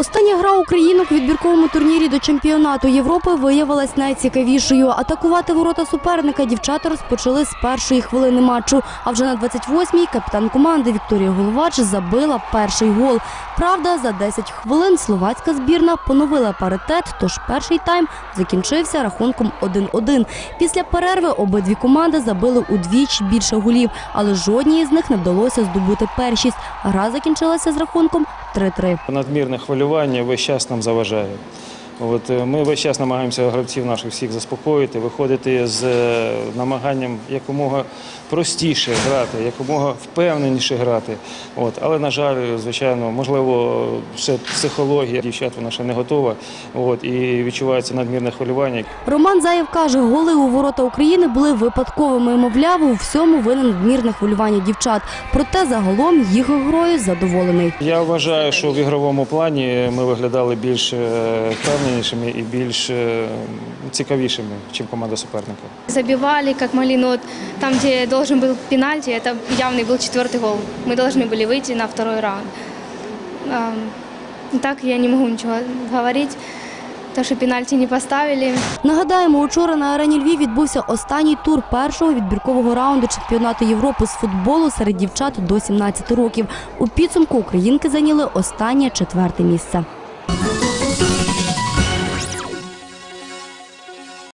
Остання гра українок у відбірковому турнірі до чемпіонату Європи виявилась найцікавішою. Атакувати ворота суперника дівчата розпочали з першої хвилини матчу. А вже на 28-й капітан команди Вікторія Головач забила перший гол. Правда, за 10 хвилин словацька збірна поновила паритет, тож перший тайм закінчився рахунком 1-1. Після перерви обидві команди забили удвічі більше голів, але жодній із них не вдалося здобути першість. Гра закінчилася з рахунком 3-3. Надмірне хвилювання весь час нам заважає. От, е, ми весь час намагаємося гравців наших всіх заспокоїти, виходити з е, намаганням якомога простіше грати, якомога впевненіше грати. От, але, на жаль, звичайно, можливо, ще психологія дівчат вона ще не готова. От, і відчувається надмірне хвилювання. Роман Заєв каже, голи у ворота України були випадковими. Мовляв, у всьому винен надмірне хвилювання дівчат. Проте загалом їх грою задоволений. Я вважаю, що в ігровому плані ми виглядали більш е, впевненішими і більш е, цікавішими, ніж команда суперника. Забивали как могли, но вот там, где должен был пенальти, это явный был четвертый гол. Мы должны были выйти на второй раунд. Ам, Так я не могу ничего говорить, то, что пенальти не поставили. Нагадаємо, учора на арені Львів відбувся останній тур першого відбіркового раунду чемпіонату Європи з футболу серед дівчат до 17 років. У підсумку українки зайняли останнє четверте місце.